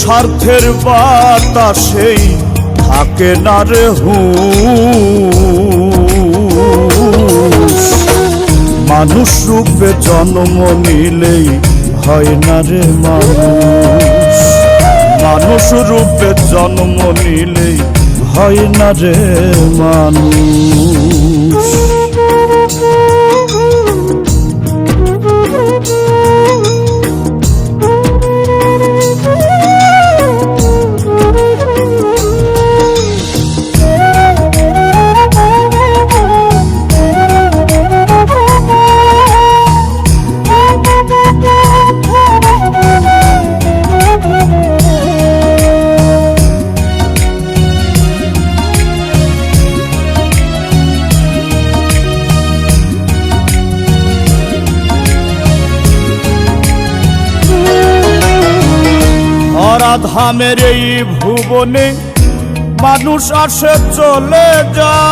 স্বার্থের বাতাসেই থাকে না রে হুঁশ। মানুষ রূপে জন্ম নিলেই হয় না রে মানুষ। মানুষ রূপে জন্ম নিলেই হয় না রে মানুষ। ধরাধামের এই ভুবনে মানুষ আসে চলে যায়।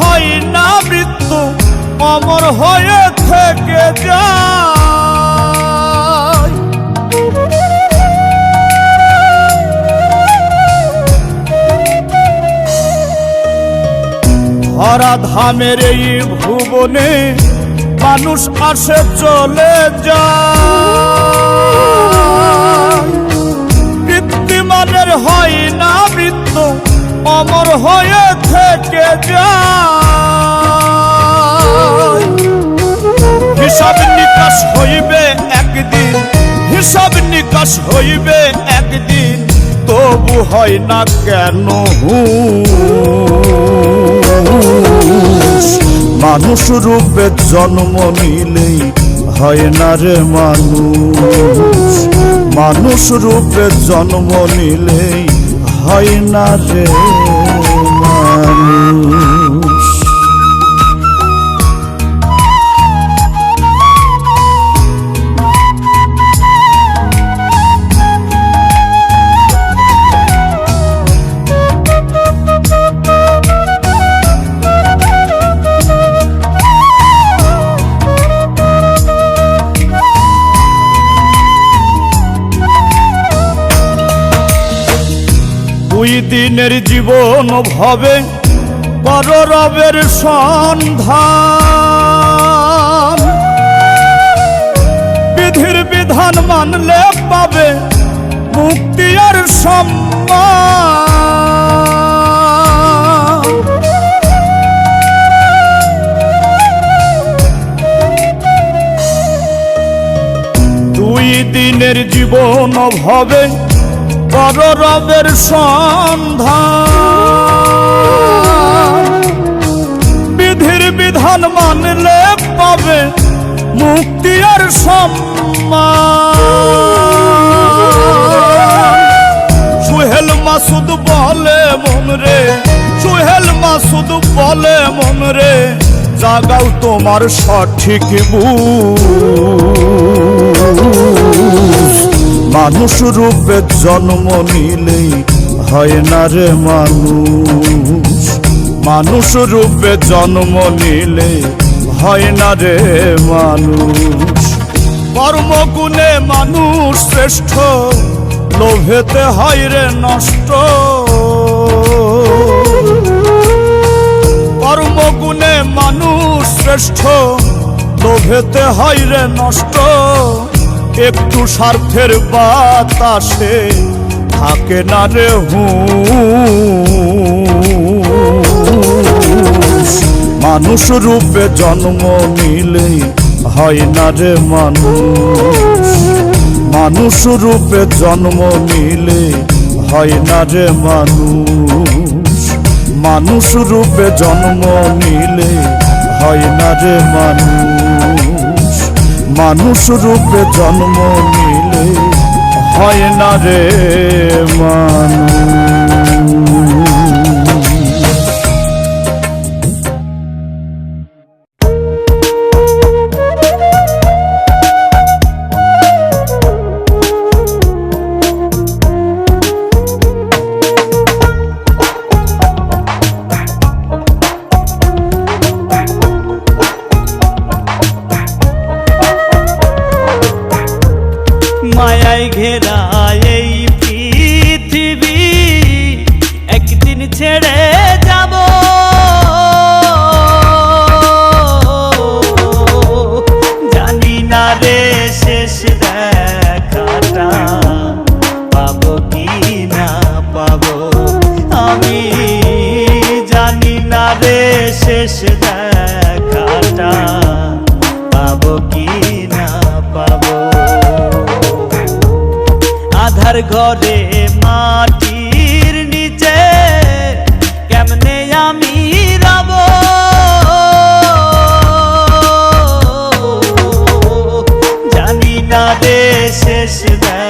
হয় না মৃত্যু, অমর হয়ে থেকে যায়। ধরাধামের এই ভুবনে মানুষ আসে চলে যায় বৃত্তিমানের হয় না মৃত্যু, অমর হয়ে থেকে যায় হিসাব নিকাশ হইবে একদিন, হিসাব নিকাশ হইবে একদিন, তবু হয় না কেন হুঁশ? মানুষ রূপে জন্ম নিলেই হয় না রে মানুষ। মানুষ রূপে জন্ম নিলেই হয় না রে মানুষ। দুই দিনের জীবন ভাবে বড় রবের সন্ধান। বিধির বিধান মানলে পাবে মুক্তি আর সম্মান। দুই দিনের জীবন ভাবে বড় রবের সন্ধান। বিধির বিধান মানলে পাবে মুক্তি আর সম্মান। সুহেল মাসুদ বলে মন রে, সুহেল মাসুদ বলে মন রে, জাগাও তোমার সঠিক বুঝ মানুষ রূপে জন্ম নিলেই হয় না রে মানুষ। মানুষ রূপে জন্ম নিলে হয় না রে মানুষ। কর্মগুণে মানুষ শ্রেষ্ঠ, লোভেতে হয় রে নষ্ট। কর্মগুণে মানুষ শ্রেষ্ঠ, লোভেতে হয় রে নষ্ট। একটু স্বার্থের বাতাসে থাকে না রে। মানুষ রূপে জন্ম নিলেই হয় না রে মানুষ। মানুষ রূপে জন্ম নিলে হয় না রে মানুষ। মানুষ রূপে জন্ম নিলে হয় না রে মানুষ। মানুষ রূপে জন্ম নিলে হয় না রে মানুষ। তাদের শেষ দেয়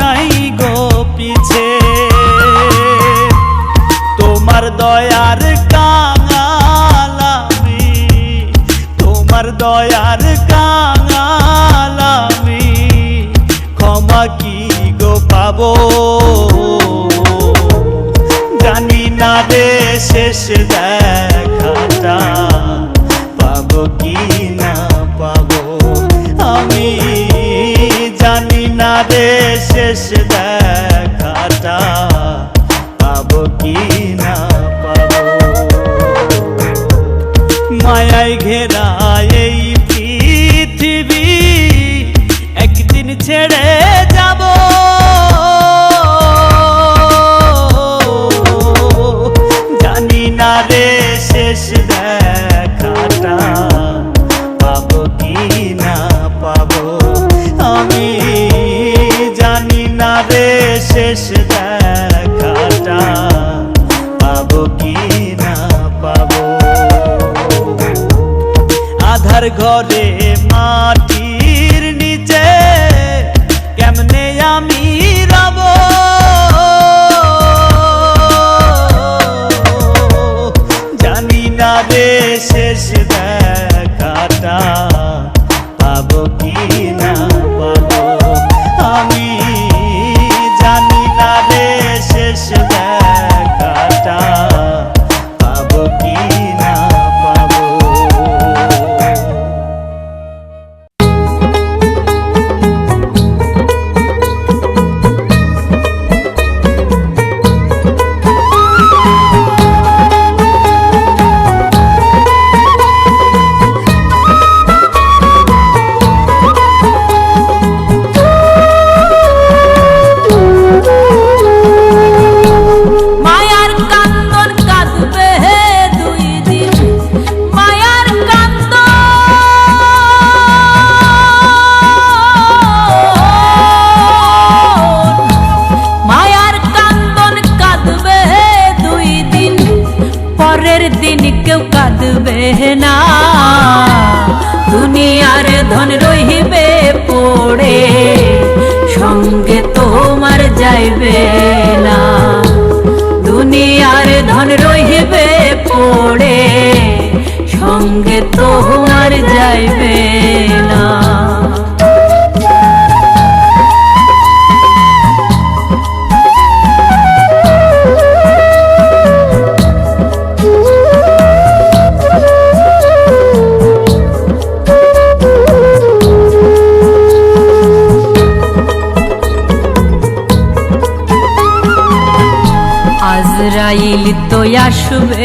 নাই গো পিছে। তোমার দয়ার কাঙাল তোমার দয়ার কাঙাল ক্ষমা কি গো পাবো? said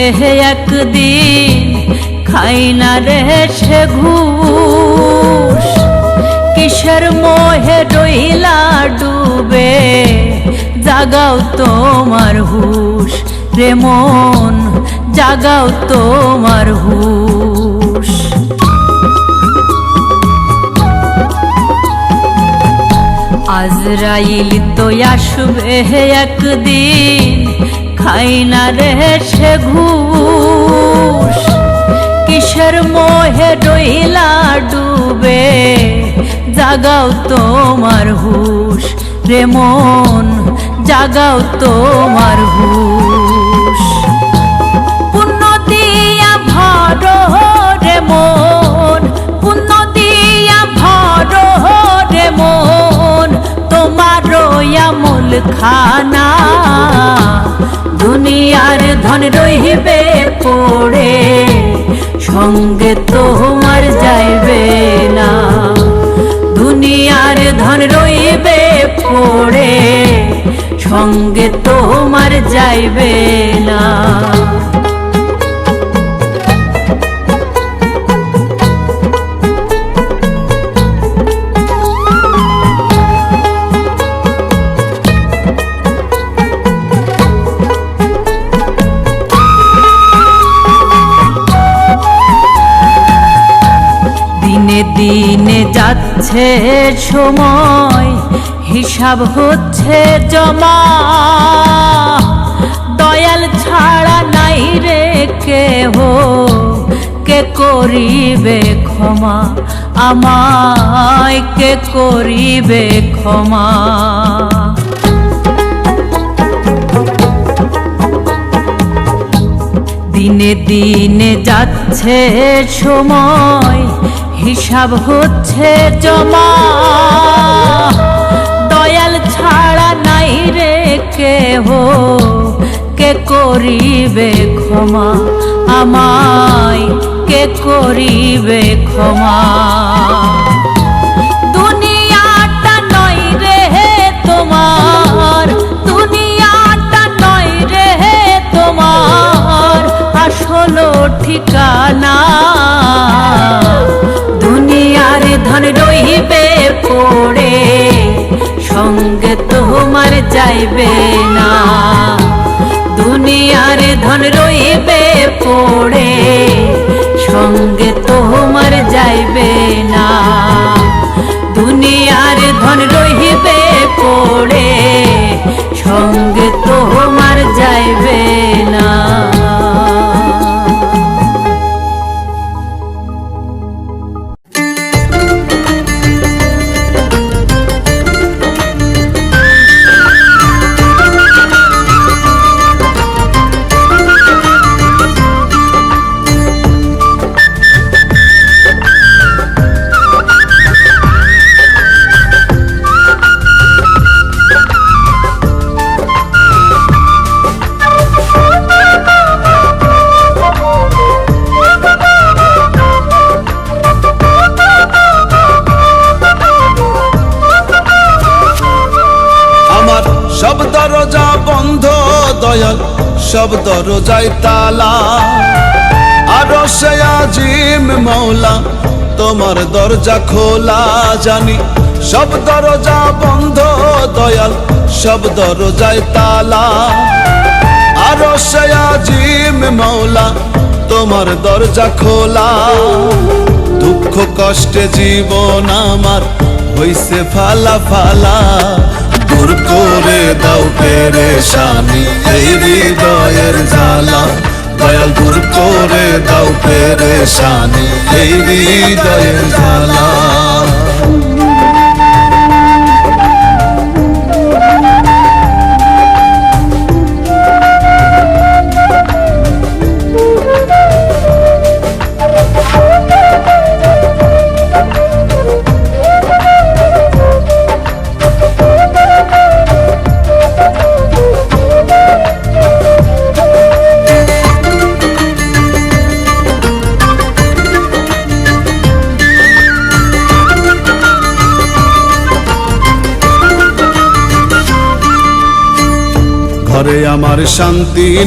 আসবে একদিন খাই না রে সে ঘুষ কিসের মোহে রইলা ডুবে জাগাও তোমার হুশ রে মন জাগাও তোমার হুশ আজরাইল তো আসবে একদিন খাই না রে সে ঘুষ। কিসের মোহে রইলা ডুবে? জাগাও তোমার হুশ। রে মন, জাগাও তোমার হুশ। পুণ্য দিয়া ভর রে মন। পুণ্য দিয়া ভর রে মন। তোমার আমল খানা দুনিয়ার ধন রহিবে পড়ে, সঙ্গে তোমার যাইবে না। দুনিয়ার ধন রইবে পড়ে, সঙ্গে তোমার যাইবে না। দিনে যাচ্ছে সময়, হিসাব হচ্ছে জমা। দয়াল ছাড়া নাই রে কেহ, কে করিবে ক্ষমা? আমায় কে করিবে ক্ষমা? দিনে দিনে যাচ্ছে সময় হিসাব হচ্ছে জমা। দয়াল ছাড়া নাই রে কেহ। কে করিবে ক্ষমা? আমায় কে করিবে ক্ষমা? তোমার। রে তোমার। আসল ঠিকানা দুনিয়ার ধন রহিবে পড়ে। সঙ্গে তোমার যাইবে না। দুনিয়ার ধন রহিবে পড়ে। সঙ্গে তোমার যাইবে না। দুনিয়ার ধন রহিবে পড়ে। সঙ্গে তোমার যাইবে না। সব দরজায় তালা। আরও সে আজিম মৌলা, তোমার দরজা খোলা জানি। সব দরজা বন্ধ, দয়াল সব দরজায় তালা। আরও সে আজিম মৌলা, তোমার দরজা খোলা। দুঃখ কষ্টে জীবন আমার হইছে ফালা ফালা। দূর করে দাও পেরেশানি, এই হৃদয়ের জ্বালা। দয়াল দূর করে দাও পেরেশানি, এই হৃদয়ের জ্বালা।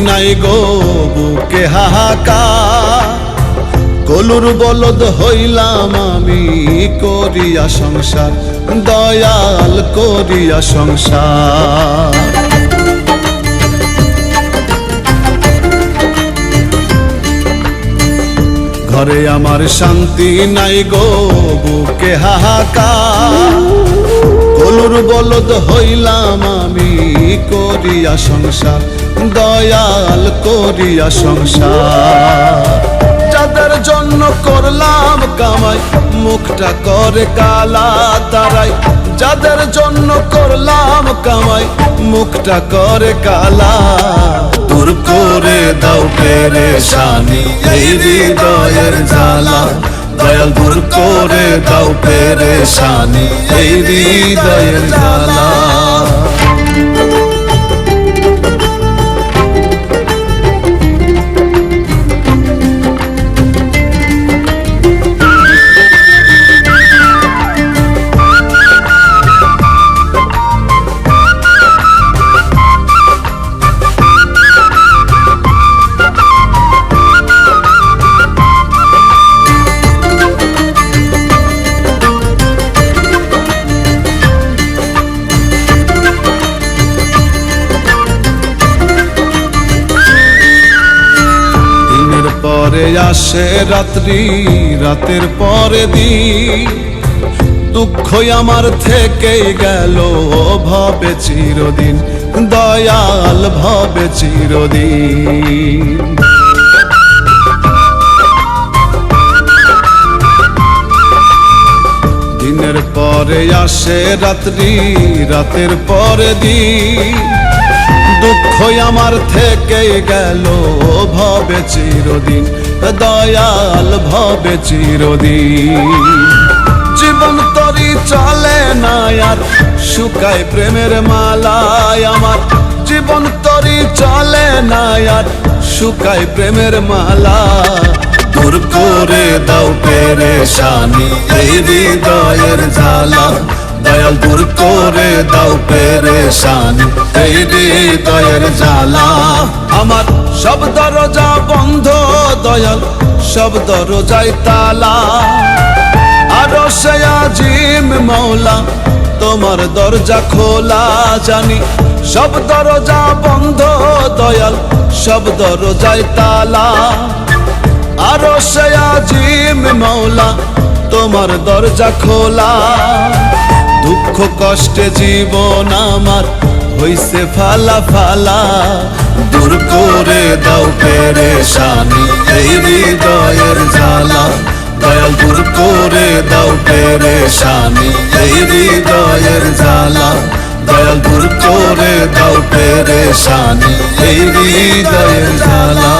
নাই গো বুকে হাহাকা কলুর বলদ হইলাম আমি, করিয়া সংসার, দয়াল করিয়া সংসার। ঘরে আমার শান্তি নাই গো বুকে হাহাকা কলুর বলদ হইলাম আমি, করিয়া সংসার, দয়াল করিয়া সংসার। যাদের জন্য করলাম কামাই, মুখটা করে কালা তারাই। যাদের জন্য করলাম কামাই, মুখটা করে কালা। দূর করে দাও পেরেশানি, এই হৃদয়ের জ্বালা। দয়াল দূর করে দাও পেরেশানি এই হৃদয়ের জ্বালা। আসে রাত্রি, রাতের পরে দিন। দুঃখই আমার থেকেই গেল, ভবে চিরদিন। দয়াল ভবে চিরদিন। দিনের পরে আসে রাত্রি, রাতের পরে দিন। দুঃখই আমার থেকে গেল, ভবে চিরদিন। দয়াল ভবে চিরদিন। জীবন তরি চলে না আর, শুকায় প্রেমের মালায় আমার। জীবন তরি চলে না আর, শুকায় প্রেমের মালা। দূর করে দাও পেরেশানি, এই হৃদয়ের জ্বালা। দয়াল দূর করে দাও পেরেশানি। এই হৃদয়ের জ্বালা, আমার সব দরজা বন্ধ, দয়াল সব দরজায় তালা। আরও সে আজিম মৌলা তোমার দরজা খোলা, জানি সব দরজা বন্ধ, দয়াল সব দরজায় তালা। আরও সে আজিম মৌলা তোমার দরজা খোলা। দুঃখ, কষ্টে জীবন আমার হইছে ফালা ফালা। দূর করে দাও পেরেশানি, এই হৃদয়ের জ্বালা। দয়াল, দূর করে দাও পেরেশানি, এই হৃদয়ের জ্বালা। দয়াল, দূর করে দাও পেরেশানি, এই হৃদয়ের জ্বালা।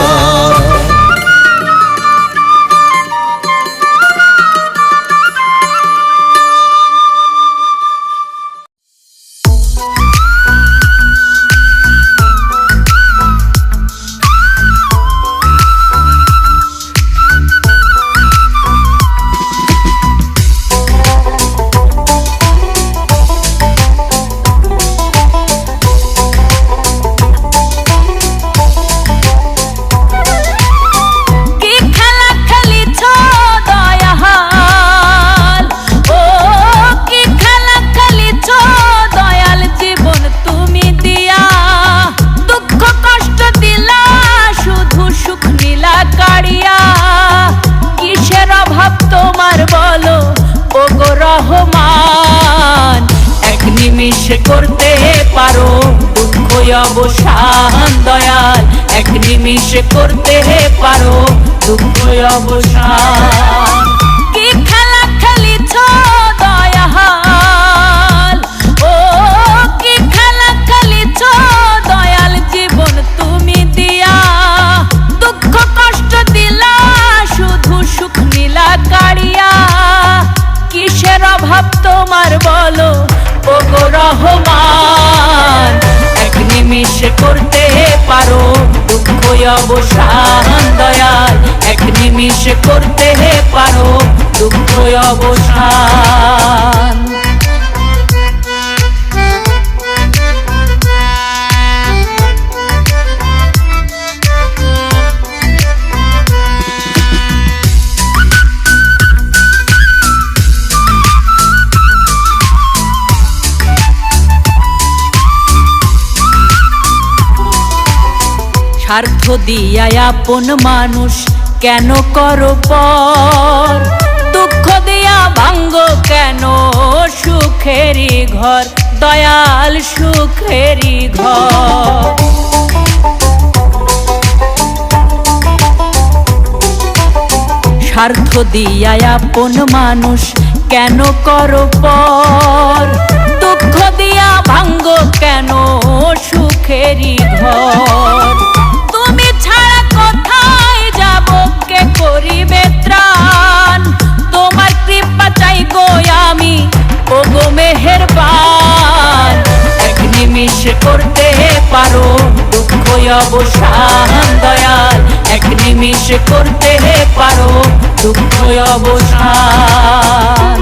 অভাব তোমার বলো, ওগো রহমান। এক নিমিষে করতে পারো দুঃখ, অবসান, দয়াল। এক নিমিষে করতে পারো দুঃখ, অবসান। তোমার বলো, ওগো রহমান, এক নিমিষে করতে পারো দুঃখ অবসান, দয়াল। এক নিমিষে করতে পারো দুঃখ অবসান। স্বার্থ দিয়া আপন মানুষ, কেন করো পর? দুঃখ দিয়া ভাঙ্গ কেন সুখেরই ঘর, দয়াল সুখেরই ঘর? স্বার্থ দিয়া আপন মানুষ, কেন করো পর? দুঃখ দিয়া ভাঙ্গ কেন সুখেরই ঘর? করিবে ত্রাণ তোমার কৃপা চাই গো আমি ও গো মেহেরবান। এক নিমিষে করতে পারো দুঃখ অবসান, দয়াল। এক নিমিষে করতে পারো দুঃখ অবসান।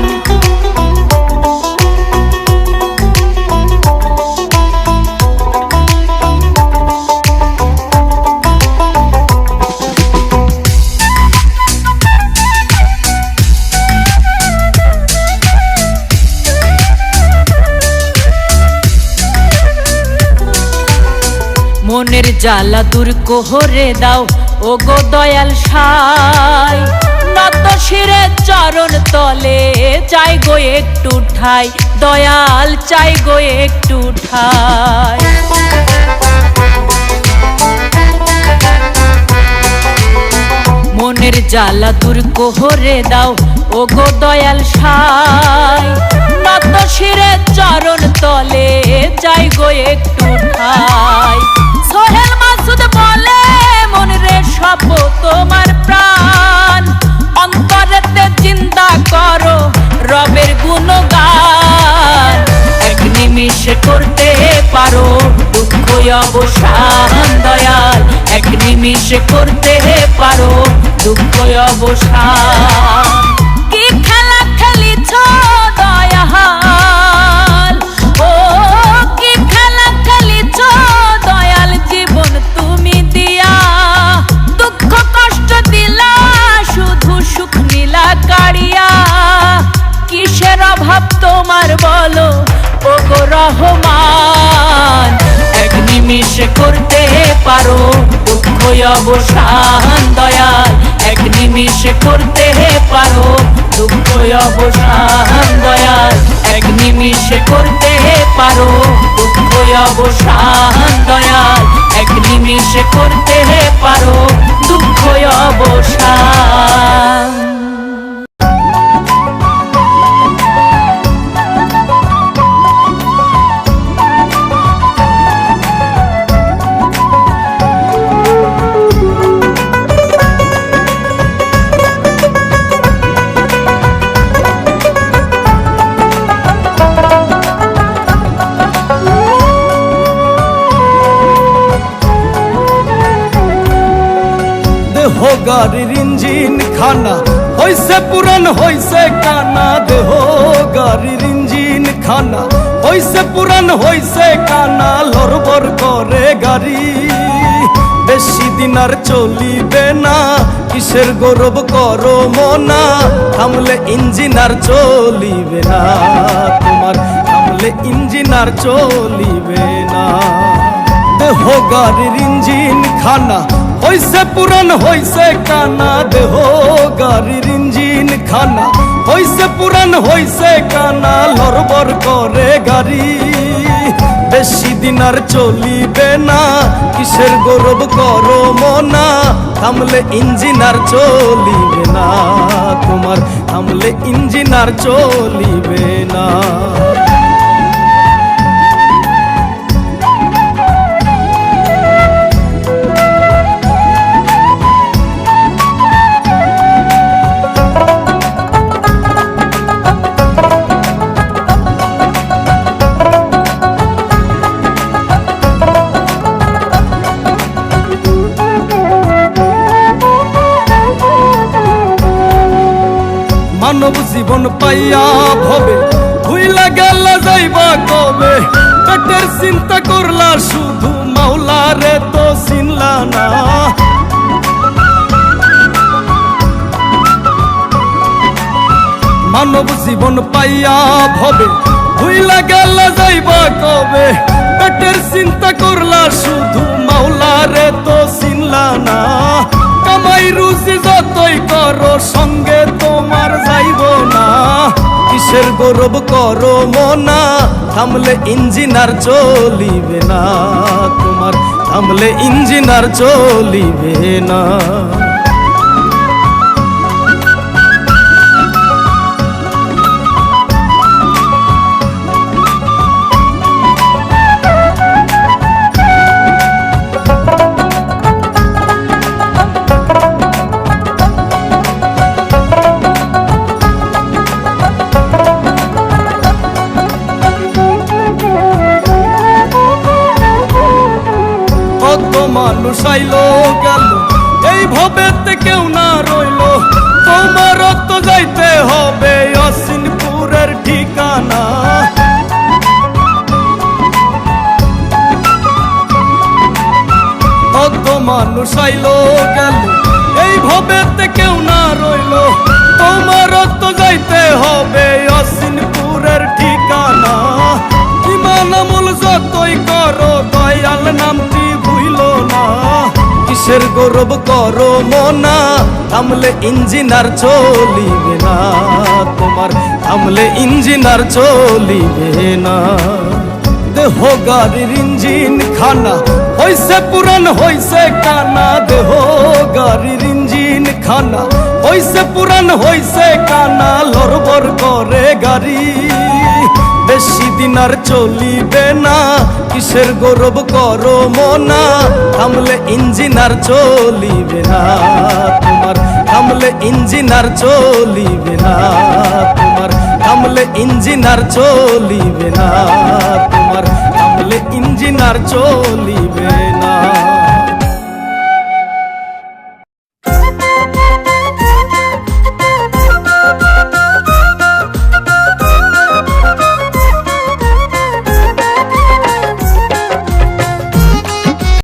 জ্বালা দূর কোহরে দাও ও গো দয়াল সাই। নত শিরে চরণ তলে চাই গো একটু ঠাই, দয়াল চাই গো একটু ঠাই। মনের জ্বালা দূর কোহরে দাও ও গো দয়াল সাই। নত শিরে চরণ তলে চাই গো একটু নিমিষে করতে পারো। দুঃখ, অবসান, দয়াল, এক নিমিষে করতে পারো। দুঃখ, অবসান। ও, কি দয়াল জীবন তুমি দিয়া? দুঃখ, কষ্ট শুধু সুখ কাড়িয়া অভাব তোমার বলো? গো রহমান। এক নিমিষে করতে পারো দুঃখ অবসান দয়াল। এক নিমিষে করতে পারো দুঃখ অবসান দয়াল। এক নিমিষে করতে পারো দুঃখ অবসান দয়াল। এক নিমিষে করতে পারো দুঃখ অবসান। দেহ গাড়ির ইঞ্জিন খানা, হইছে পুরান হইছে কানা দেহ গাড়ির ইঞ্জিন খানা, হইছে পুরান হইছে কানা লড়বর করে গাড়ি। বেশি দিন আর চলিবে না, কিসের গৌরব করো মনা, থামলে ইঞ্জিন আর চলিবে না, তোমার থামলে ইঞ্জিন আর চলিবে না। দেহ গাড়ির ইঞ্জিন খানা হইছে পুরান, হইছে কানা, দেহ, গাড়ির ইঞ্জিন, খানা। হইছে পুরান, হইছে কানা লড়বর করে গাড়ি। বেশি দিন আর চলিবে না, কিসের গৌরব করো মনা থামলে ইঞ্জিন আর চলিবে না, তোমার। থামলে ইঞ্জিন আর চলিবে না। চিন্তা করলা শুধু মাওলা রে তো চিনলা না। মানব জীবন পাইয়া ভবে। ভুইলা গেল যাইবা কবে? পেটের চিন্তা করলা শুধু মাওলা রে তো চিনলা না। কামাই রুচি যতই করো, সঙ্গে তোমার যাইব না। কিসের গৌরব করো মনা, থামলে ইঞ্জিনার চলিবে না। তোমার থামলে ইঞ্জিনার চলিবে না। কিসের গৌরব করো মনা, থামলে ইঞ্জিনার চলিবে না তোমার, থামলে ইঞ্জিনার চলিবে না। দেহ গাড়ির ইঞ্জিন খানা, হইছে পুরান হইছে কানা। দেহ গাড়ির ইঞ্জিন খানা, হইছে পুরান হইছে কানা। লড়বর করে গাড়ি। বেশি দিন আর চলিবে না। কিসের গৌরব করো মনা? থামলে ইঞ্জিন আর চলিবে না। তোমার থামলে ইঞ্জিন আর চলিবে না। তোমার থামলে ইঞ্জিন আর চলিবে না। তোমার থামলে ইঞ্জিন আর চলিবে